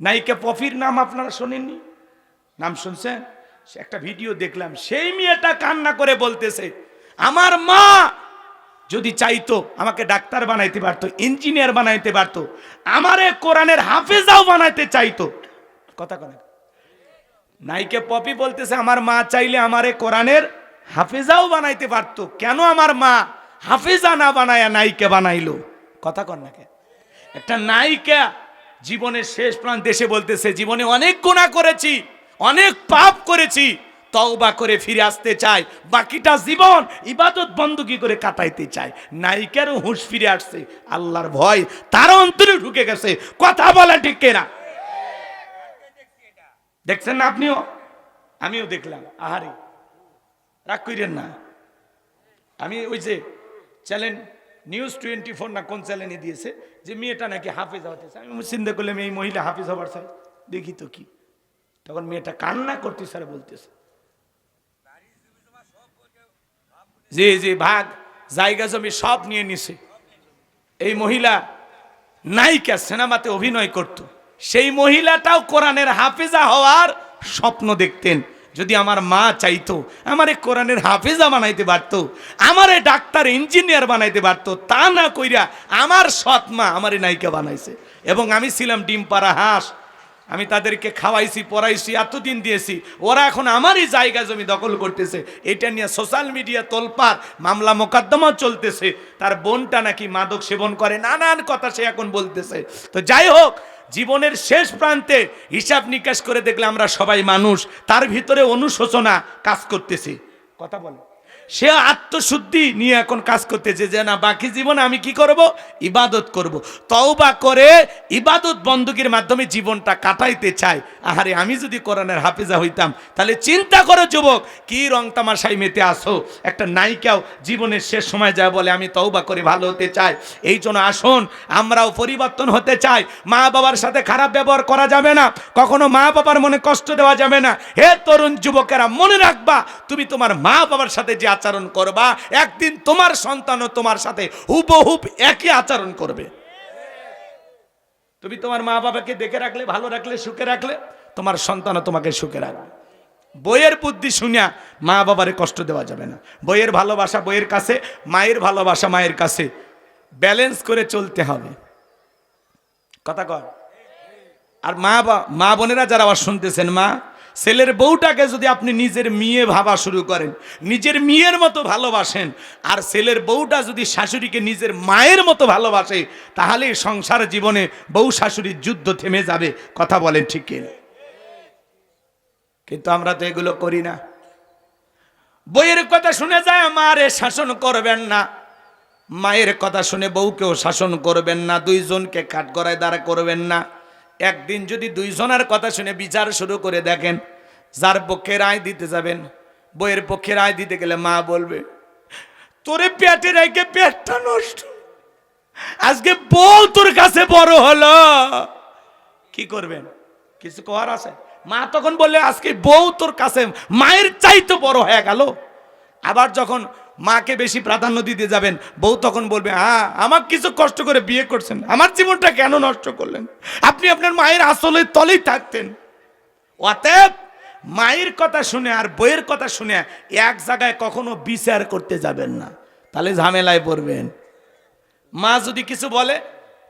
নায়িকা পফির নাম আপনারা শোনেননি? নাম শুনছেন? একটা ভিডিও দেখলাম, সেই মেয়েটা কান্না করে বলতেছে, আমার মা যদি চাইতো আমাকে ডাক্তার বানাইতে পারতো, ইঞ্জিনিয়ার বানাইতে পারতো, আমারে কোরআনের হাফেজাও বানাইতে চাইতো। কথা কথা নাইকে পপি বলতেছে, আমার মা চাইলে আমারে কোরআনের হাফেজাও বানাইতে পারতো। কেন আমার মা হাফেজা না বানায়া নাইকে বানাইলো? কথা কর না? একটা নায়িকা জীবনের শেষ প্রাণ দেশে বলতেছে, জীবনে অনেক গুণা করেছি, অনেক পাপ করেছি, তওবা করে ফিরে আসতে চাই। বাকিটা জীবন ইবাদত বন্দুকি করে কাটাইতে চাই। নায়িকারও হুঁশ ফিরে আসছে, আল্লাহর ভয় তার অন্তরে ঢুকে গেছে। কথা বলা ঠিক কেনা? দেখছেন না আপনিও? আমিও দেখলাম, আহারে, রাগ কইরেন না। আমি ওই যে চ্যানেল নিউজ টোয়েন্টি ফোর না কোন চ্যানেলে দিয়েছে, যে মেয়েটা নাকি হাফেজ হতেছে আমি চিন্তা করলাম, এই মহিলা হাফেজ হবার চাই দেখি তো কি। তখন মেয়েটা কান্না করতে স্যার বলতেছে। জি জি, ভাগ। জায়গা জমি সব নিয়ে নিছে। এই মহিলা নায়িকা সিনেমাতে অভিনয় করত। সেই মহিলাটাও কোরআনের হাফেজা হওয়ার স্বপ্ন দেখতেন। যদি আমার মা চাইতো, আমারে কোরআনের হাফেজা বানাইতে পারতো, আমারে ডাক্তার, ইঞ্জিনিয়ার বানাইতে পারতো, তা না কইরা আমার সৎ মা আমারে নায়িকা বানাইছে। এবং আমি ছিলাম ডিম পাড়া হাঁস, আমি তাদেরকে খাওয়াইছি, পড়াইছি, এতদিন দিয়েছি, ওরা এখন আমারই জায়গা জমি দখল করতেছে। এটা নিয়ে সোশ্যাল মিডিয়া তোলপার মামলা মোকদ্দমা চলতেছে। তার বোনটা নাকি মাদক সেবন করে, নানান কথা সে এখন বলতেছে। তো যাই হোক জীবনের শেষ প্রান্তে হিসাব নিকাশ করে দেখলে আমরা সবাই মানুষ, তার ভিতরে অনুশোচনা কাজ করতেছি। কথা বলে। সে আত্মশুদ্ধি নিয়ে এখন কাজ করতেছে যে, না, বাকি জীবনে আমি কি করব? ইবাদত করব। তওবা করে ইবাদত বন্দুকের মাধ্যমে জীবনটা কাটাইতে চাই আহারে, আমি যদি কোরআনের হাফিজা হইতাম, তাহলে চিন্তা করো যুবক, কি রং তামাশাই মেতে আসো? একটা নায়িকাও জীবনের শেষ সময় যায় বলে, আমি তওবা করে ভালো হতে চাই। এই জন্য আসুন, আমরাও পরিবর্তন হতে চাই। মা বাবার সাথে খারাপ ব্যবহার করা যাবে না। কখনো মা বাবার মনে কষ্ট দেওয়া যাবে না। হে তরুণ যুবকেরা, মনে রাখবা, তুমি তোমার মা বাবার সাথে যে আচরণ করবা, একদিন তোমার সন্তানও তোমার সাথে হুবহুব একই আচরণ করবে। তুমি তোমার মা বাবাকে দেখে রাখলে, ভালো রাখলে, সুখে রাখলে, তোমার সন্তানও তোমাকে সুখে রাখবে। বইয়ের বুদ্ধি শুনিয়া মা বাবারে কষ্ট দেওয়া যাবে না। বইয়ের ভালোবাসা বইয়ের কাছে, মায়ের ভালোবাসা মায়ের কাছে। ব্যালেন্স করে চলতে হবে। কথা কর আর মা বা, মা বোনেরা যারা আবার শুনতেছেন, মা ছেলের বউটাকে যদি আপনি নিজের মেয়ে ভাবা শুরু করেন, নিজের মেয়ের মতো ভালোবাসেন, আর ছেলের বউটা যদি শাশুড়িকে নিজের মায়ের মতো ভালোবাসে তাহলে সংসার জীবনে বউ শাশুড়ির যুদ্ধ থেমে যাবে, কথা বলেন ঠিক কিনা? কিন্তু আমরা তো এগুলো করি না। বইয়ের কথা শুনে যায়, মারে শাসন করবেন না। মায়ের কথা শুনে বউকেও শাসন করবেন না, দুইজনকে কাঠগড়ায় দাঁড়া করবেন না। একদিন যদি দুইজনের কথা শুনে বিচার শুরু করে দেখেন, যার পক্ষে রায় দিতে যাবেন, বইয়ের পক্ষে রায় দিতে গেলে মা বলবে, তোরে পেটে রেখে পেটটা নষ্ট। আজকে বউ তোর কাছে বড় হলো। কি করবেন? কিছু করার আছে? মা তখন বললে, আজকে বউ তোর কাছে মায়ের চাইতে বড় হয়ে গেল। আবার যখন মাকে বেশি প্রাধান্য দিতে যাবেন। বউ তখন বলবে হ্যাঁ আমার কিছু কষ্ট করে বিয়ে করছেন। আমার জীবনটা কেন নষ্ট করলেন? আপনি আপনার মায়ের আসলের তলেই থাকতেন। অতএব মায়ের কথা শুনে আর বইয়ের কথা শুনে এক জায়গায় কখনো বিচার করতে যাবেন না। তাহলে ঝামেলায় পড়বেন। মা যদি কিছু বলে,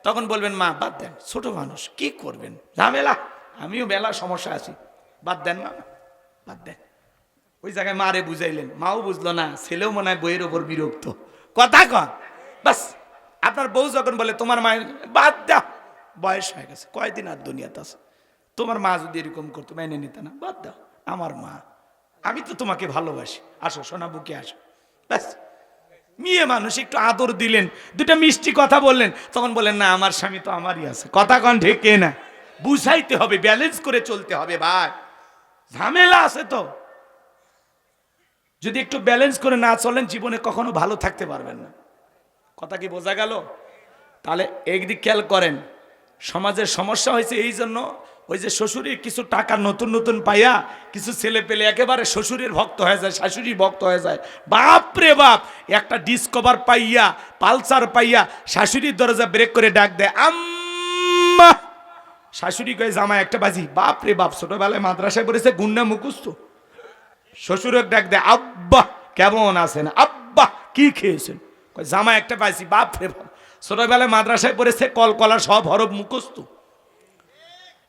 তখন বলবেন, মা, বাদ দেন, ছোট মানুষ, কি করবেন? ঝামেলা। আমিও বেলা সমস্যা আছি। বাদ দেন, মা, বাদ দেন। ওই জায়গায় মারে বুঝাইলেন। মাও বুঝলো না, ছেলেও মনে হয় বইয়ের ওপর বিরক্ত। কথা কন। বাস, আপনার বউ যখন বলে, তোমার মায়ের বাদ দাও। বয়স হয়ে গেছে, কয়দিন আর দুনিয়াতে আছে? তোমার মা যদি এরকম করতো, মেনে নিতে না, বাদ দাও। আমার মা, আমি তো তোমাকে ভালোবাসি। আসো, সোনা বুকে আসো। ব্যাস মেয়ে মানুষ একটু আদর দিলেন দুটা মিষ্টি কথা বললেন, তখন বললেন, না, আমার স্বামী তো আমারই আছে। কথা কন ঢেকে না বুঝাইতে হবে, ব্যালেন্স করে চলতে হবে ভাই। ঝামেলা আছে তো। যদি একটু ব্যালেন্স করে না চলেন, জীবনে কখনো ভালো থাকতে পারবেন না। কথা কি বোঝা গেল? তাহলে একদিক খেয়াল করেন সমাজের সমস্যা হয়েছে এই জন্য ওই যে শ্বশুরের কিছু টাকা নতুন নতুন পাইয়া কিছু ছেলে পেলে একেবারে শ্বশুরের ভক্ত হয়ে যায়, শাশুড়ির ভক্ত হয়ে যায়। বাপ রে বাপ, একটা ডিসকভার পাইয়া, পালসার পাইয়া শাশুড়ির দরজা ব্রেক করে ডাক দেয়, আম্মা! শাশুড়ি কয়ে, জামাই, একটা বাজি। বাপ রে বাপ, ছোটবেলায় মাদ্রাসায় পড়েছে, গুন্ডা মুখস্থ। শ্বশুরের ডাক দেয়, আব্বা, কেমন আছেন? আব্বা, কি খেয়েছেন? জামা একটা পাইছি, বাপ রে বাপ। ছোটবেলায় মাদ্রাসায় পড়েছে, কলকলা সব হরফ মুখস্ত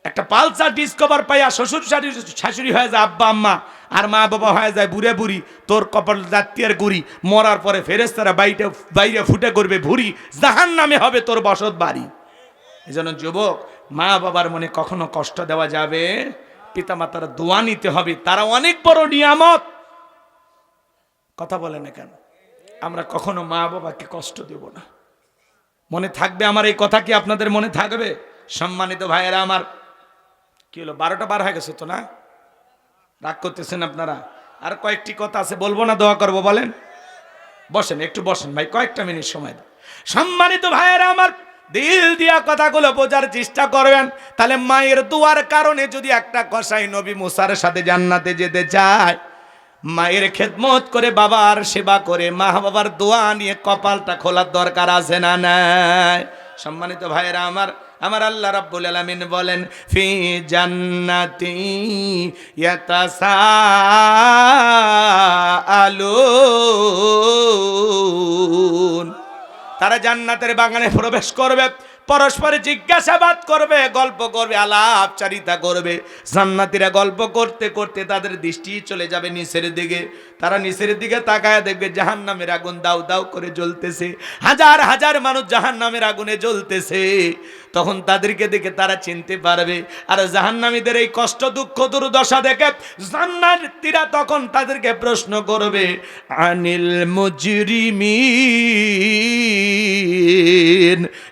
একটা পালসার ডিসকভার পাইয়া শ্বশুর শাশুড়ি শাশুড়ি হয়ে যায় আব্বা, আম্মা, আর মা বাবা হয়ে যায় বুড়ে বুড়ি, তোর কপাল জাতীয় গুড়ি। মরার পরে ফেরেস্তারা বাইরে বাইরে ফুটে করবে ভুড়ি জাহান নামে হবে তোর বসত বাড়ি। এই যুবক, মা বাবার মনে কখনো কষ্ট দেওয়া যাবে? পিতামাতার দোয়া নিতে হবে, তারা অনেক বড় নিয়ামত। কথা বলে না কেন? আমরা কখনো মা বাবাকে কষ্ট দেব না। মনে থাকবে আমার এই কথা কি আপনাদের মনে থাকবে? সম্মানিত ভাইয়েরা আমার, কি হলো, বারোটা বার হয়ে গেছে তো না? রাগ করতেছেন আপনারা? আর কয়েকটি কথা আছে, বলব না, দোয়া করব, বলেন? বসেন, একটু বসেন ভাই, কয়েকটা মিনিট সময় সম্মানিত ভাইয়েরা আমার দিল দিয়া কথাগুলো বোঝার চেষ্টা করবেন। তাহলে মায়ের দুয়ার কারণে যদি একটা কষাই নবী মুসার সাথে জান্নাতে যেতে চায়, মায়ের খেদমত করে বাবার সেবা করে মা বাবার দোয়া নিয়ে কপালটা খোলার দরকার আছে না নাই? সম্মানিত ভাইয়েরা, আমার আমার আল্লাহ রাব্বুল আলামিন বলেন, ফি জান্নাতি ইয়াতাসাআলুন তারা জান্নাতের বাগানে প্রবেশ করবে, পরস্পরে জিজ্ঞাসাবাদ করবে, গল্প করবে, আলাপচারিতা করবে। জান্নাতিরা গল্প করতে করতে তাদের দৃষ্টি চলে যাবে নিচের দিকে। তারা নিচের দিকে তাকায় দেখবে জাহান নামের আগুন দাউ দাউ করে জ্বলতেছে। হাজার হাজার মানুষ জাহান নামের আগুনে জ্বলতেছে। তখন তাদেরকে দেখে তারা চিনতে পারবে। আর জাহান্নামীদের এই কষ্ট, দুঃখ, দুর্দশা দেখে জান্নাতীরা তখন তাদেরকে প্রশ্ন করবে, আনিল মুজরিমিন?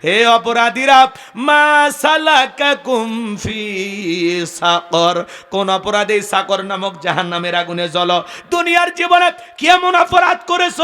হে অপরাধীরা, মা সালাকাকুম ফি সাকর। কোন অপরাধে সাকর নামক জাহান্নামের আগুনে জ্বল। দুনিয়ার জীবনে কি এমন অপরাধ করেছ?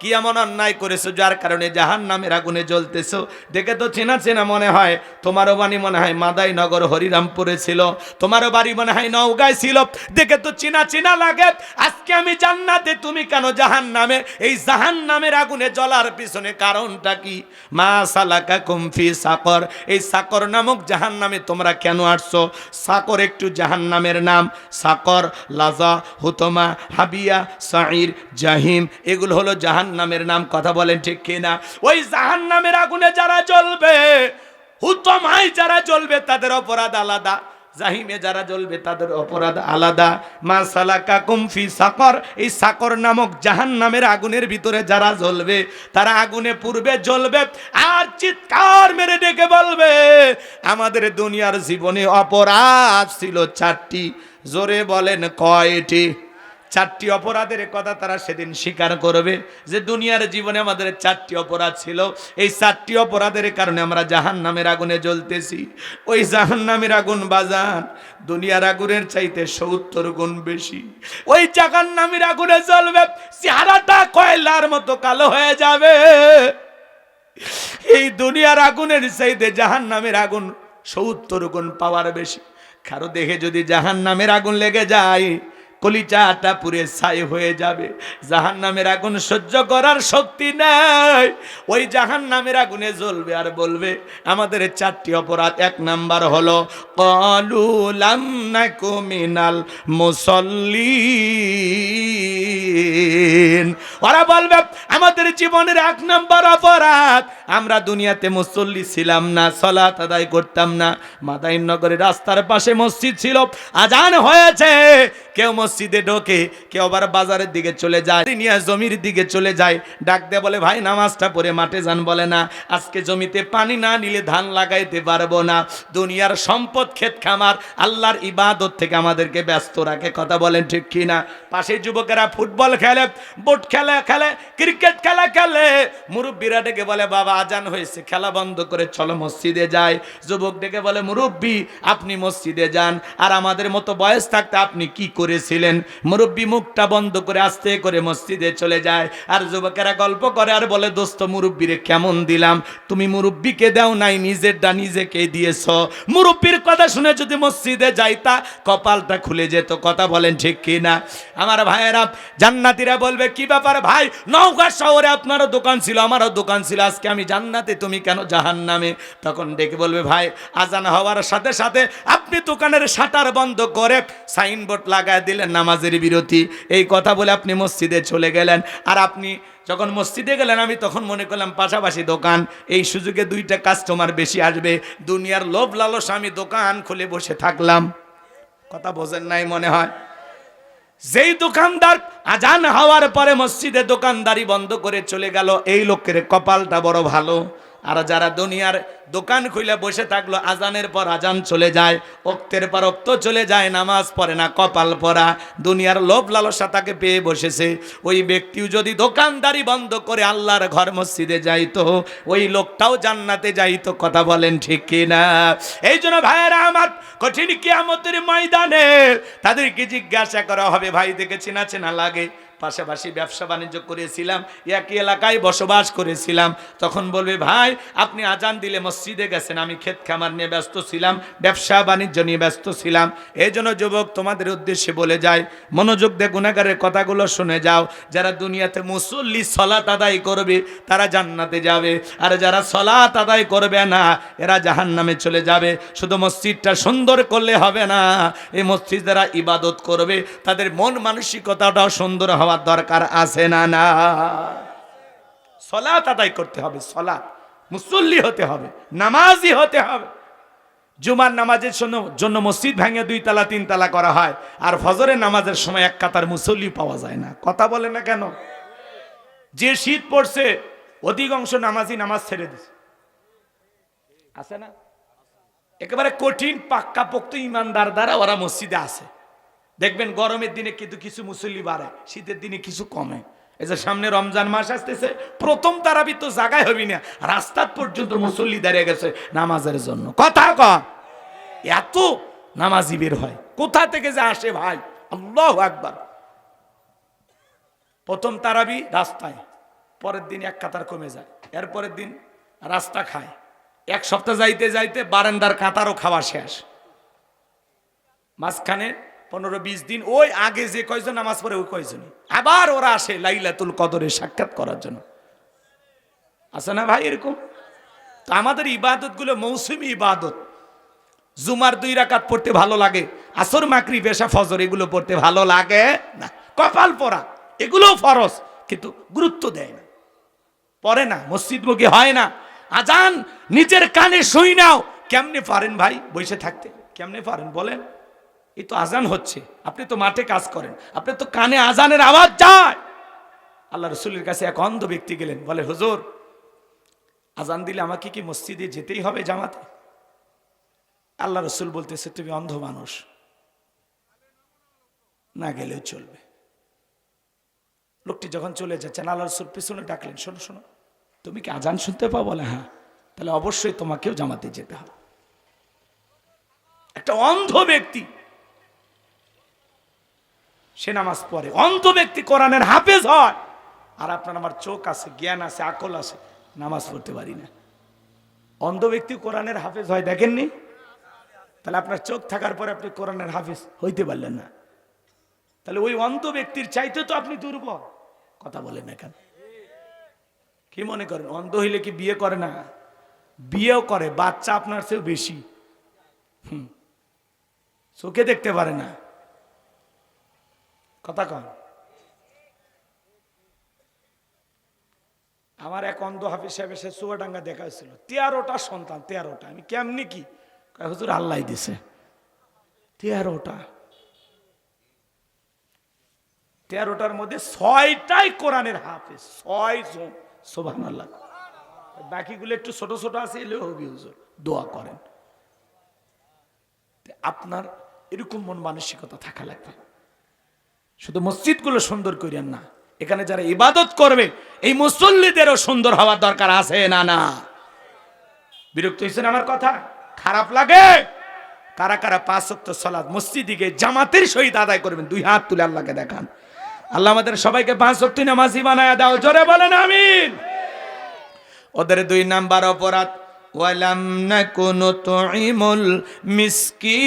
কি এমন অন্যায় করেছ যার কারণে জাহান্নামের আগুনে জ্বলতেছো? দেখে তো চেনা চেনা মনে হয়, তোমারও বাড়ি মনে হয় মাদাই নগর হরিরামপুরে ছিল, তোমারও বাড়ি মনে হয় নওগাঁয় ছিল। দেখে তো চেনা চেনা লাগে, আজকে আমি জান্নাতে, তুমি কেন জাহান নামে এই জাহান নামের আগুনে জ্বলার পিছনে কারণটা কি? মা সালাকা কুমফি সাকর। এই সাকর নামক জাহান নামে তোমরা কেন আসছো? সাকর একটু জাহান নামের নাম। সাকর, লাজা, হুতমা, হাবিয়া সাইর জাহিম, এগুলো হলো জাহান নামের নাম কথা বলেন ঠিক কিনা? ওই জাহান নামের আগুনে যারা জ্বলবে, হুতমায় যারা জ্বলবে, তাদের অপরাধ আলাদা। জাহিমে যারা জ্বলবে, তাদের অপরাধ আলাদা। মা সালাকা কুমফি সাকর, এই সাকর নামক জাহান নামের আগুনের ভিতরে যারা জ্বলবে, তারা আগুনে পূর্বে জ্বলবে আর চিৎকার মেরে ডেকে বলবে, আমাদের দুনিয়ার জীবনে অপরাধ ছিল চারটি। জোরে বলেন, কয়টি? চারটি অপরাধের কথা তারা সেদিন স্বীকার করবে যে দুনিয়ার জীবনে আমাদের চারটি অপরাধ ছিল। এই চারটি অপরাধের কারণে আমরা জাহান নামের আগুনে জ্বলতেছি। ওই জাহান নামের আগুন বাজান দুনিয়ার আগুনের চাইতে সত্তর গুণ বেশি। ওই জাহান নামের আগুনে জ্বলবে, চেহারাটা কয়লার মতো কালো হয়ে যাবে। এই দুনিয়ার আগুনের চাইতে জাহান নামের আগুন সত্তর গুণ পাওয়ার বেশি। কারও দেখে যদি জাহান নামের আগুন লেগে যায় কলিচাটা পুরে ছাই হয়ে যাবে। জাহান নামের আগুন সহ্য করার শক্তি নাই। ওই জাহান নামের আগুনে জ্বলবে আর বলবে, আমাদের চারটি অপরাধ, এক নাম্বার হলো কলুলাম না মিনাল মুসল্লি ওরা বলবে, আমাদের জীবনের এক নাম্বার অপরাধ, আমরা দুনিয়াতে মুসল্লি ছিলাম না, সলাত আদায় করতাম না। মাদাইন নগরে রাস্তার পাশে মসজিদ ছিল, আজান হয়েছে। কেউ মসজিদে ঢোকে, কেউ আবার বাজারের দিকে চলে যায় নিয়ে জমির দিকে চলে যায়। ডাক দিয়ে বলে, ভাই, নামাজটা পড়ে মাঠে যান, বলে না। আজকে জমিতে পানি না নিলে ধান লাগাইতে পারব না। দুনিয়ার সম্পদ ক্ষেত খামার, আল্লাহর ইবাদত থেকে আমাদেরকে ব্যস্ত রাখে। কথা বলেন ঠিক কি না? পাশে যুবকেরা ফুটবল খেলে, বোট খেলা, খেলে, ক্রিকেট খেলা, খেলে। মুরব্বীরা ডেকে বলে, বাবা, আজান হয়েছে, খেলা বন্ধ করে চলো মসজিদে যায় যুবক ডেকে বলে, মুরব্বী, আপনি মসজিদে যান। আর আমাদের মতো বয়স থাকতে আপনি কি করেছিলেন? দিলেন মুরব্বী মুখটা বন্ধ করে আস্তে করে মসজিদে চলে যায়। আর যুবকেরা গল্প করে আর বলে, দোস্ত, মুরব্বীরে কেমন দিলাম? তুমি মুরব্বীকে দাও নাই, নিজেরটা নিজেকে দিয়েছ। মুরব্বীর কথা শুনে যদি মসজিদে যাইতা, কপালটা খুলে যেত। কথা বলেন ঠিক কি না? আমার ভাইয়েরা, জান্নাতিরা বলবে, কি ব্যাপার ভাই? নৌকা শহরে আপনারও দোকান ছিল, আমারও দোকান ছিল। আজকে আমি জান্নাতে, তুমি কেন জাহান নামে তখন ডেকে বলবে, ভাই, আজান হওয়ার সাথে সাথে আপনি দোকানের শাটার বন্ধ করে সাইনবোর্ড লাগায় দিলেন। নামাজের বিরতি। এই কথা বলে আপনি মসজিদে চলে গেলেন। আর আপনি যখন মসজিদে গেলেন, আমি তখন মনে করলাম পাশাপাশি দোকান। এই সুযোগে দুইটা কাস্টমার বেশি আসবে। দুনিয়ার লোভ লালস, আমি দোকান খুলে বসে থাকলাম। কথা বোঝেন নাই মনে হয়? যেই দোকানদার আজান হওয়ার পরে মসজিদে দোকানদারি বন্ধ করে চলে গেল, এই লোকের কপালটা বড় ভালো। আর যারা দুনিয়ার দোকান খুলে বসে থাকল, আজানের পর আজান চলে যায় অক্তের পর অক্ত চলে যায়, নামাজ পড়ে না, কপাল পরা। দুনিয়ার লোভ লালসা তাকে পেয়ে বসেছে। ওই ব্যক্তিও যদি দোকানদারি বন্ধ করে আল্লাহর ঘর মসজিদে যাইতো, ওই লোকটাও জান্নাতে যাইতো, কথা বলেন ঠিক কিনা? এই জন্য ভাইয়েরা আমার কঠিন কিয়ামতের ময়দানে তাদেরকে জিজ্ঞাসা করা হবে, ভাই দেখে চেনা চেনা লাগে। পাশাপাশি ব্যবসা বাণিজ্য করেছিলাম, একই এলাকায় বসবাস করেছিলাম। তখন বলবে, ভাই, আপনি আজান দিলে মসজিদে গেছেন, আমি ক্ষেত খামার নিয়ে ব্যস্ত ছিলাম, ব্যবসা বাণিজ্য নিয়ে ব্যস্ত ছিলাম। এই জন্য যুবক, তোমাদের উদ্দেশ্যে বলে যায় মনোযোগ দিয়ে গুণাগারের কথাগুলো শুনে যাও। যারা দুনিয়াতে মুসল্লি সলাত আদায় করবে, তারা জান্নাতে যাবে। আর যারা সলাত আদায় করবে না, এরা জাহান নামে চলে যাবে। শুধু মসজিদটা সুন্দর করলে হবে না, এই মসজিদ যারা ইবাদত করবে, তাদের মন মানসিকতাটাও সুন্দর হওয়ার দরকার আছে না না? সলাত আদায় করতে হবে সলাত মুসল্লি হতে হবে, নামাজি হতে হবে। জুমার নামাজের জন্য জন্য মসজিদ ভেঙে দুই তালা, তিন তালা করা হয়, আর ফজরের নামাজের সময় এক কাতার মুসল্লি পাওয়া যায় না। কথা বলে না কেন? যে শীত পড়ছে, অধিকাংশ নামাজি নামাজ ছেড়ে দিছে। আছে না? একেবারে কঠিন পাক্কা পোক্ত ইমানদার দ্বারা ওরা মসজিদে আছে দেখবেন গরমের দিনে কিন্তু কিছু মুসল্লি বাড়ে, শীতের দিনে কিছু কমে। এই যে সামনে রমজান মাস আসতেছে, প্রথম তারাবি তো জায়গায় হবি না, রাস্তার পর্যন্ত মুসল্লি দাঁড়িয়ে গেছে নামাজের জন্য। কথা ক। এত নামাজি বের হয়। কোথা থেকে যে আসে ভাই? আল্লাহ একবার প্রথম তারাবি রাস্তায়, পরের দিন এক কাতার কমে যায়, এরপরের দিন রাস্তা খায়। এক সপ্তাহ যাইতে যাইতে বারান্দার কাতারও খাওয়া শেষ। মাঝখানে পনেরো, বিশ দিন, ওই আগে যে কয়জন নামাজ পড়ে, ওই কয়জনই। আবার ওরা আসে লাইলাতুল কদরে সাক্ষাৎ করার জন্য। আছে না ভাই এরকম? তো আমাদের ইবাদতগুলো মৌসুমি ইবাদত। জুমার দুই রাকাত পড়তে ভালো লাগে, আসর মাকরি পেশা ফজর, এগুলো পড়তে ভালো লাগে না। কপাল পরা এগুলো ফরজ, কিন্তু গুরুত্ব দেয় না। পড়ে না, মসজিদমুখী হয় না। আজান নিজের কানে শুই নাও, কেমনে পারেন ভাই? বসে থাকতে, কেমনে পারেন বলেন? এই তো আজান হচ্ছে। আপনি তো মাঠে কাজ করেন। আপনি তো কানে আজানের আওয়াজ যায়। আল্লাহ রসুলের কাছে এক অন্ধ ব্যক্তি গেলেন, বলে, হুজুর, আজান দিলে আমাকে কি মসজিদে যেতেই হবে জামাতে? আল্লাহ রসুল বলতেছে, তুমি অন্ধ মানুষ। না গেলেও চলবে। লোকটি যখন চলে যাচ্ছেন, আল্লাহ রসুল পিছনে ডাকলেন, শোনো শোনো, তুমি কি আজান শুনতে পাও? বলে হ্যাঁ তাহলে অবশ্যই তোমাকেও জামাতে যেতে হবে। একটা অন্ধ ব্যক্তি সে নামাজ পড়ে। অন্ধ ব্যক্তি কোরআনের হাফেজ হয়। আর আপনার আমার চোখ আছে, জ্ঞান আছে, আকল আছে, নামাজ পড়তে পারি না। অন্ধ ব্যক্তি কোরআনের হাফেজ হয়, দেখেননি? তাহলে আপনার চোখ থাকার পরে আপনি কোরআনের হাফেজ হইতে পারলেন না। তাহলে ওই অন্ধ ব্যক্তির চাইতে তো আপনি দুর্বল। কথা বলেন না কেন? কি মনে করেন, অন্ধ হইলে কি বিয়ে করে না? বিয়েও করে, বাচ্চা আপনার চেয়েও বেশি। হুম। চোখে দেখতে পারে না। কথা কন। আমার এক অন্ধ হাফিজ সাহেব এসে চুয়াডাঙ্গা দেখা হয়েছিল তেরোটা সন্তান, তেরোটা। আমি কেমনি কি? হুজুর আল্লাহ দিছে। তেরোটা। তেরোটার মধ্যে ছয়টাই কোরআনের হাফেজ। ছয় জন। সোভান আল্লাহ বাকিগুলো একটু ছোট ছোট আছে, এলে হবি, হুজুর। দোয়া করেন। আপনার এরকম মন মানসিকতা থাকা লাগবে। শুধু মসজিদগুলো সুন্দর করিয়েন না, এখানে যারা ইবাদত করবে, এই মুসল্লিদেরও সুন্দর হওয়ার দরকার আছে না না? বিরক্ত হয়েছেন আমার কথা? খারাপ লাগে? কারা কারা পাঁচ ওয়াক্ত সালাত মসজিদিকে জামাতের সহিত আদায় করবেন, দুই হাত তুলে আল্লাহকে দেখান। আল্লাহ আমাদের সবাইকে পাঁচ ওয়াক্ত নামাজি বানায় দাও, জোরে বলেন আমিন। ওদের দুই নাম্বার অপরাধ, ওয়ালাম নাকুনু তুইমুল মিসকিন।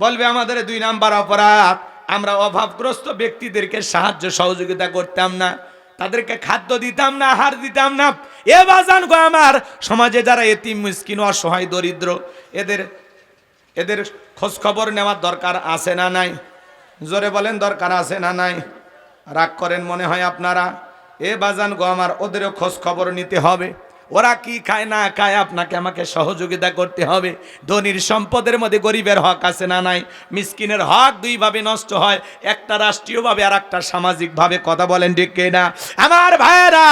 বলবে আমাদের দুই নাম্বার অপরাধ। আমরা অভাবগ্রস্ত ব্যক্তিদেরকে সাহায্য সহযোগিতা করতাম না। তাদেরকে খাদ্য দিতাম না, আহার দিতাম না। এ বাজান গো আমার। সমাজে যারা এতিম, মিসকিন, অসহায়, দরিদ্র, এদের এদের খোঁজ খবর নেওয়ার দরকার আছে না নাই? জোরে বলেন, দরকার আছে না নাই? রাগ করেন মনে হয় আপনারা। এ বাজান গো আমার, ওদেরও খোঁজ খবর নিতে হবে। ওরা কি খায় না খায় আপনাকে আমাকে সহযোগিতা করতে হবে। ধনীর সম্পদের মধ্যে গরিবের হক আছে না নাই? মিসকিনের হক দুইভাবে নষ্ট হয়, একটা রাষ্ট্রীয়ভাবে আর একটা সামাজিকভাবে। কথা বলেন ঠিক না? আমার ভাইয়েরা,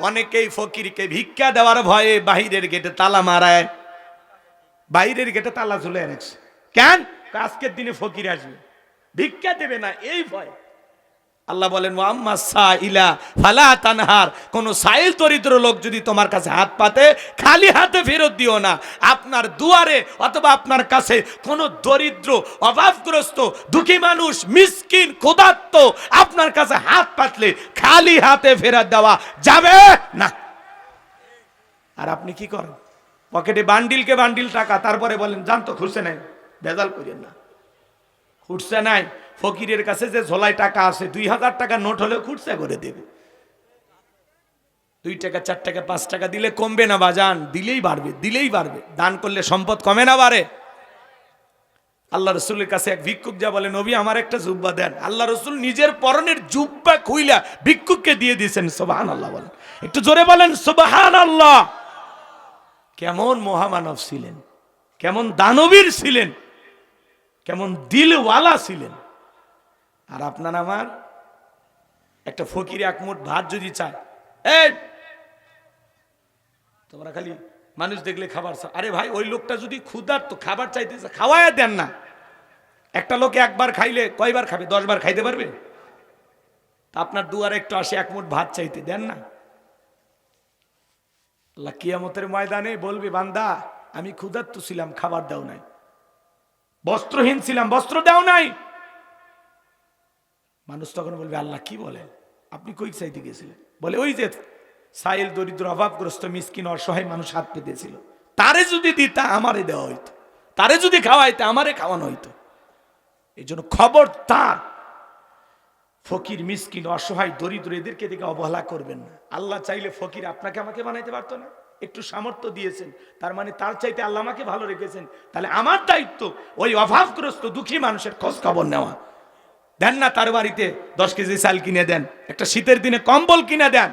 অনেকেই ফকিরকে ভিক্ষা দেওয়ার ভয়ে বাহিরের গেটে তালা মারায়। বাইরের গেটে তালা ঝুলে এনেছে। কেন? আজকের দিনে ফকির আসবে। ভিক্ষা দেবে না, এই ভয়। আল্লাহ বলেন সাইলা, ফালা তানহার। কোন সাইল দরিদ্র লোক যদি তোমার কাছে হাত পাতে, খালি হাতে ফেরত দিও না। আপনার দুয়ারে অথবা আপনার কাছে কোন দরিদ্র, অভাবগ্রস্ত, দুঃখী মানুষ, মিসকিন, ক্ষুধার্ত, আপনার কাছে হাত পাতলে খালি হাতে ফেরত দেওয়া যাবে না। আর আপনি কি করেন? পকেটে বান্ডিলকে বান্ডিল টাকা, তারপরে বলেন জান তো খুঁজছে নাই, ভেজাল করেন না। খুঁজছে নাই ফকিরের কাছে যে ঝোলায় টাকা আছে, দুই হাজার টাকা নোট হলেও খুঁজছে করে দেবে। দুই টাকা, চার টাকা, পাঁচ টাকা দিলে কমবে না বাজান, দিলেই বাড়বে দিলেই বাড়বে। দান করলে সম্পদ কমে না বাড়ে। আল্লাহ রসুলের কাছে এক ভিক্ষুক যা বলে, নবী, আমার একটা জুব্বা দেন। আল্লাহ রসুল নিজের পরনের জুব্বা খুইলা ভিক্ষুককে দিয়ে দিয়েছেন সোবাহান আল্লাহ বলেন। একটু জোরে বলেন সোবাহান আল্লাহ কেমন মহামানব ছিলেন, কেমন দানবীর ছিলেন, কেমন দিলওয়ালা ছিলেন। আর আপনার আমার একটা ফকির এক মুঠ ভাত যদি চায়। এই! তোমরা খালি মানুষ দেখলে খাবার আরে ভাই, ওই লোকটা যদি ক্ষুধার তো খাবার চাইতেছে খাওয়ায় দেন না। একটা লোকে একবার খাইলে কয়বার খাবে? দশবার খাইতে পারবে? তা আপনার দুয়ারে একটু আসে এক মুঠ ভাত চাইতে, দেন না। আল্লাহ কিয়ামতের ময়দানে বলবে, বান্দা, আমি ক্ষুধার্ত ছিলাম, খাবার দাও নাই। বস্ত্রহীন ছিলাম, বস্ত্র দাও নাই। মানুষ তখন বলবে, আল্লাহ কি বলে আপনি কই চাইতে গেছিলেন? বলে, ওই যে সাইল দরিদ্র, অভাবগ্রস্ত, মিসকিন, অসহায় মানুষ হাত পেতেছিল। তারে যদি দিতা, আমারে দেওয়া হইতো। তারে যদি খাওয়াইতে, আমারে খাওয়ানো হইতো। এই জন্য খবর তার ফকির, মিসকিন, অসহায়, দরিদ্র, এদেরকে দিকে অবহেলা করবেন না। আল্লাহ চাইলে ফকির আপনাকে আমাকে বানাইতে পারতো না। একটু সামর্থ্য দিয়েছেন। তার মানে তার চাইতে আল্লাহ আমাকে ভালো রেখেছেন। তাহলে আমার দায়িত্ব ওই অভাবগ্রস্ত, দুঃখী মানুষের খোঁজ খবর নেওয়া। দেন না তার বাড়িতে দশ কেজি চাল কিনে দেন। একটা শীতের দিনে কম্বল কিনে দেন।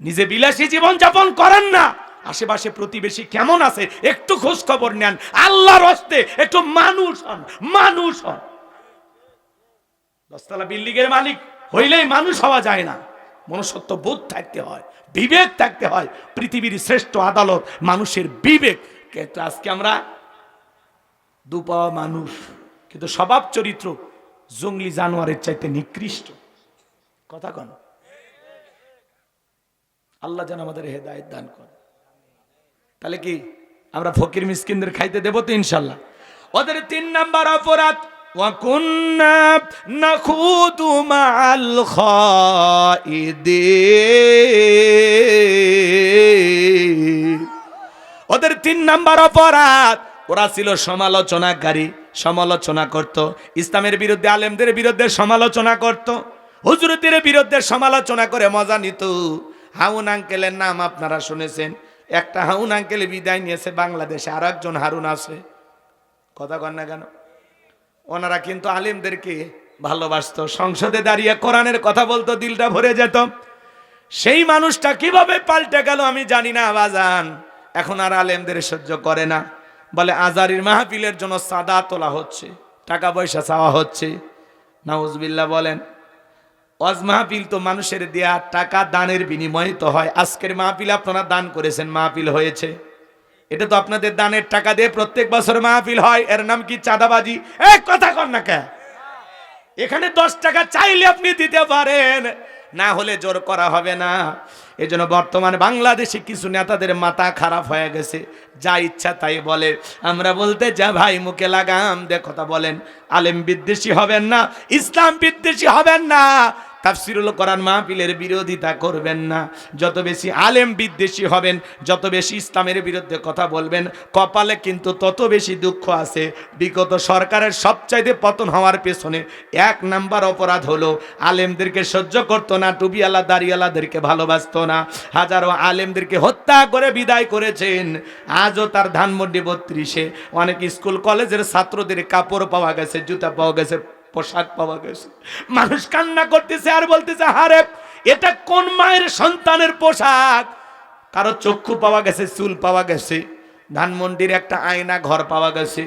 নিজে বিলাসী জীবন যাপন করেন না। আশেপাশে প্রতিবেশী কেমন আছে? একটু খোঁজ খবর নেন। আল্লাহর হস্তে একটু মানুষ হন মানুষ হন। দশতলা বিল্ডিংয়ের মালিক হইলেই মানুষ হওয়া যায় না। মনুষ্যত্ব বোধ থাকতে হয়, বিবেক থাকতে হয়। পৃথিবীর শ্রেষ্ঠ আদালত মানুষের বিবেক। আজকে আমরা দুপাওয়া মানুষ, কিন্তু স্বভাব চরিত্র জঙ্গলি জানোয়ারের চাইতে নিকৃষ্ট কথা কন আল্লাহ যেন আমাদের হেদায়ত দান করে তাহলে কি আমরা ফকির মিসকিনদের খাইতে দেবো তো ইনশাল্লাহ ওদের তিন নাম্বার অপরাধ وكنا نخوض مع الخائدين ওদের তিন নাম্বার অপরাধ ওরা ছিল সমালোচনাকারী, সমালোচনা করত। ইসলামের বিরুদ্ধে, আলেমদের বিরুদ্ধে সমালোচনা করত। হুজুরদের বিরুদ্ধে সমালোচনা করে মজা নিত। হাউন আঙ্কেলের নাম আপনারা শুনেছেন। একটা হাউন আঙ্কেল বিদায় নিয়েছে বাংলাদেশে আর একজন হারুন আছে। কথা কন না কেন? ওনারা কিন্তু আলিমদেরকে ভালোবাসত। সংসদে দাঁড়িয়ে কোরআনের কথা বলতো, দিলটা ভরে যেত। সেই মানুষটা কীভাবে পাল্টে গেল আমি জানি না, বাজান। এখন আর আলেমদের সহ্য করে না। বলে, আজারির মাহফিলের জন্য সাদা তোলা হচ্ছে, টাকা পয়সা চাওয়া হচ্ছে। নাউজবিল্লা বলেন, ওয়াজ মাহফিল তো মানুষের দেয়া টাকা দানের বিনিময়ে তো হয়। আজকের মাহফিল আপনারা দান করেছেন, মাহফিল হয়েছে। এটা তো আপনাদের দানের টাকা দিয়ে প্রত্যেক বছর মাহফিল হয়। এর নাম কি চাঁদাবাজি? এক কথা কর না কে এখানে দশ টাকা চাইলে আপনি দিতে পারেন, না হলে জোর করা হবে না। এই জন্য বর্তমানে বাংলাদেশে কিছু নেতাদের মাথা খারাপ হয়ে গেছে। যা ইচ্ছা তাই বলে। আমরা বলতে যা ভাই মুখে লাগাম দে কথা বলেন। আলেম বিদ্বেষী হবেন না, ইসলাম বিদ্বেষী হবেন না। তাফসিরুল কোরআন মাহফিলের বিরোধিতা করবেন না। যত বেশি আলেম বিদ্বেষী হবেন, যত বেশি ইসলামের বিরুদ্ধে কথা বলবেন, কপালে কিন্তু তত বেশি দুঃখ আছে। বিগত সরকারের সবচাইতে পতন হওয়ার পেছনে এক নাম্বার অপরাধ হলো, আলেমদেরকে সহ্য করতো না টুবিয়ালা দাড়িয়ালাদেরকে ভালোবাসতো না। হাজারো আলেমদেরকে হত্যা করে বিদায় করেছেন, আজও তার ধানমন্ডি বত্রিশে। অনেক স্কুল, কলেজের ছাত্রদের কাপড় পাওয়া গেছে, জুতা পাওয়া গেছে পোশাক পাওয়া গেছে। মানুষ কান্না করতেছে আর বলতেছে, হারে, এটা কোন মায়ের সন্তানের পোশাক? কারও চক্ষু পাওয়া গেছে, চুল পাওয়া গেছে, ধানমন্ডির একটা আয়না ঘর পাওয়া গেছে,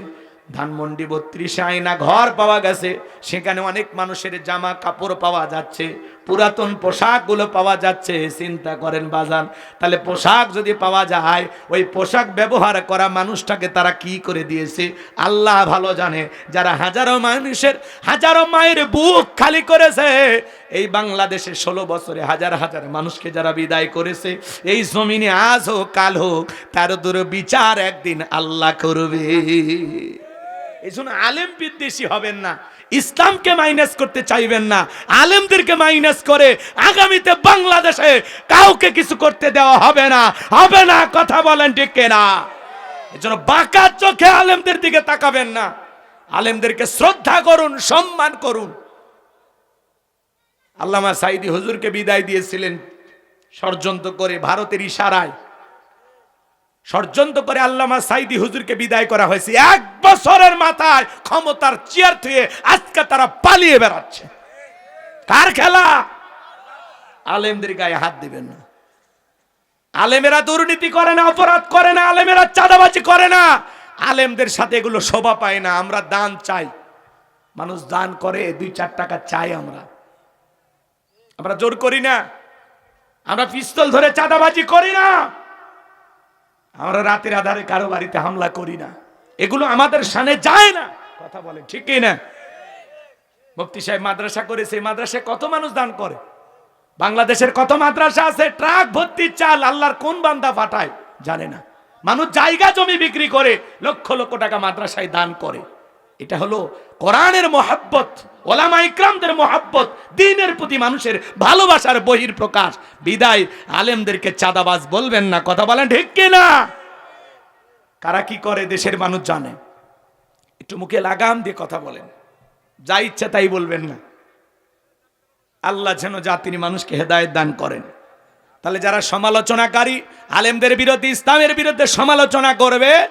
ধানমন্ডি বত্রিশে আয়না ঘর পাওয়া গেছে, সেখানে অনেক মানুষের জামা কাপড় পাওয়া যাচ্ছে পুরাতন পোশাকগুলো পাওয়া যাচ্ছে, চিন্তা করেন বাজান। তাহলে পোশাক যদি পাওয়া যায়, ওই পোশাক ব্যবহার করা মানুষটাকে তারা কি করে দিয়েছে? আল্লাহ ভালো জানে। যারা হাজারো মানুষের, হাজারো মায়ের বুক খালি করেছে, এই বাংলাদেশে ষোলো বছরে হাজার হাজার মানুষকে যারা বিদায় করেছে, এই জমিনে আজ হোক, কাল হোক, তার দূর বিচার একদিন আল্লাহ করবে। এই জন্য আলেম বিদ্বেষী হবেন না। ইসলামকে মাইনাস করতে চাইবেন না। আলেমদেরকে মাইনাস করে আগামীতে বাংলাদেশে কাউকে কিছু করতে দেওয়া হবে না। হবে না, কথা বলেন ঠিক না এই জন্য বাঁকা চোখে আলেমদের দিকে তাকাবেন না। আলেমদেরকে শ্রদ্ধা করুন, সম্মান করুন। আল্লামা সাইদি হুজুরকে বিদায় দিয়েছিলেন ষড়যন্ত্র করে ভারতের ইশারায়। ষড়যন্ত্র করে আল্লামা সাইদি হুজুরকে বিদায় করা হয়েছে। এক বছরের মাথায় ক্ষমতার চেয়ার থুয়ে আজকে তারা পালিয়ে বেড়াচ্ছে। কার খেলা? আলেমদের গায়ে হাত দিবেন না। আলেমেরা দুর্নীতি করে না, অপরাধ করে না, আলেমেরা চাঁদাবাজি করে না। আলেমদের সাথে এগুলো শোভা পায় না, আমরা দান চাই। মানুষ দান করে, দুই চার টাকা চাই আমরা। আমরা জোর করি না। আমরা পিস্তল ধরে চাঁদাবাজি করি না। আমরা রাতের আধারে কারও বাড়িতে হামলা করি না। এগুলো আমাদের সামনে যায় না। কথা বলে ঠিকই না মুফতি সাহেব মাদ্রাসা সেই মাদ্রাসায় কত মানুষ দান করে? বাংলাদেশের কত মাদ্রাসা আছে? ট্রাক ভর্তি চাল আল্লাহর কোন বান্দা পাঠায়? জানে না। মানুষ জায়গা জমি বিক্রি করে, লক্ষ লক্ষ টাকা মাদ্রাসায় দান করে। এটা হলো কোরআনের মহাব্বত ওলামা ইকরামদের মহাব্বত, দিনের প্রতি মানুষের ভালোবাসার বহির প্রকাশ বিদায়, আলেমদেরকে চাঁদাবাজ বলবেন না, কথা বলেন ঠিক না কারা কি করে দেশের মানুষ জানে? একটু মুখে লাগাম দিয়ে কথা বলেন। যা ইচ্ছা তাই বলবেন না। আল্লাহ যেন জাতির মানুষকে হেদায়ত দান করেন। তাহলে যারা সমালোচনাকারী, আলেমদের বিরুদ্ধে, ইসলামের বিরুদ্ধে সমালোচনা করবে